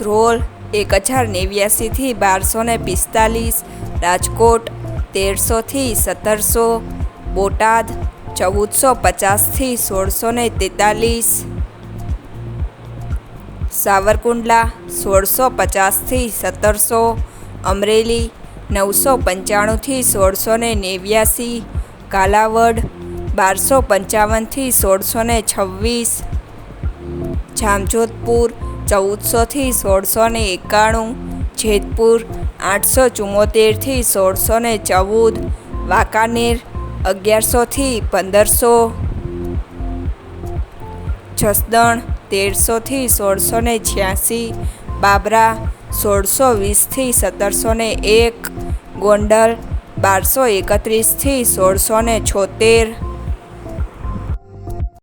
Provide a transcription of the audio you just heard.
ધ્રોલ એક હજાર નેવ્યાસીથી બારસો ને પિસ્તાલીસ, રાજકોટ તેરસોથી સત્તરસો, બોટાદ ચૌદસો પચાસથી સોળસો ને તેતાલીસ, સાવરકુંડલા સોળસો પચાસથી સત્તરસો, અમરેલી નવસો પંચાણુંથી સોળસો ને નેવ્યાસી, કાલાવડ બારસો પંચાવનથી સોળસો ને છવ્વીસ, જામજોધપુર ચૌદસોથી સોળસો ને એકાણું, જેતપુર આઠસો ચુમ્મોતેરથી સોળસો ને ચૌદ, વાંકાનેર અગિયારસોથી પંદરસો, જસદણ તેરસોથી સોળસો ને છ્યાસી, બાબરા સોળસો વીસથી સત્તરસો ને એક, ગોંડલ બારસો એકત્રીસથી સોળસો ને છોતેર